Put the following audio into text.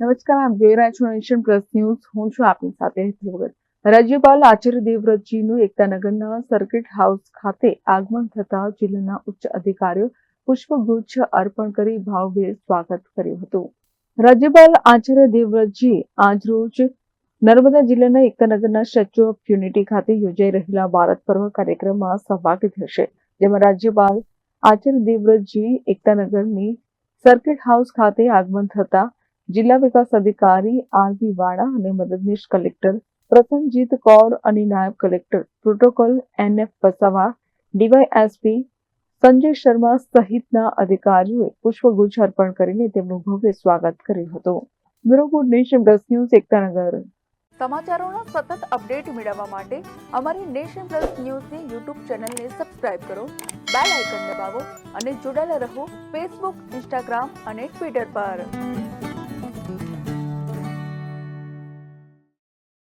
નમસ્કાર, આપ જોઈ રહ્યા છો નેશન પ્લસ ન્યૂઝ. હું છું આપની સાથે ભગત રાજ્યપાલ આચાર્ય દેવવ્રતજીનું એકતાનગરના સર્કિટ હાઉસ ખાતે આગમન થતા જિલ્લાના ઉચ્ચ અધિકારીઓ પુષ્પગુચ્છ અર્પણ કરી ભાવભેર સ્વાગત કર્યું હતું. રાજ્યપાલ આચાર્ય દેવવ્રતજી આજરોજ નર્મદા જિલ્લાના એકતાનગરના સ્ટેચ્યુ ઓફ યુનિટી ખાતે યોજાઈ રહેલા ભારત પર્વ કાર્યક્રમમાં સહભાગી થશે. જેમાં રાજ્યપાલ આચાર્ય દેવવ્રતજી એકતાનગરની સર્કિટ હાઉસ ખાતે આગમન થતા જિલ્લા વિકાસ અધિકારી આરવી વાળા અને મદદનીશ કલેક્ટર પ્રસન્નજીત કૌર અને નાયબ collector protocol NF Pasava DYSP Sanjay Sharma સહિતના અધિકારીઓએ પુષ્પગુચ્છ અર્પણ કરીને તેમનું ભવ્ય સ્વાગત કર્યું હતું. Bureau nation plus news Ektanagar સમાચારોના સતત અપડેટ મેળવવા માટે અમારી નેશન પ્લસ ન્યૂઝની યુટ્યુબ ચેનલને સબસ્ક્રાઇબ કરો, બેલ આઇકન દબાવો અને જોડાયેલા રહો ફેસબુક, ઇન્સ્ટાગ્રામ અને ટ્વિટર પર.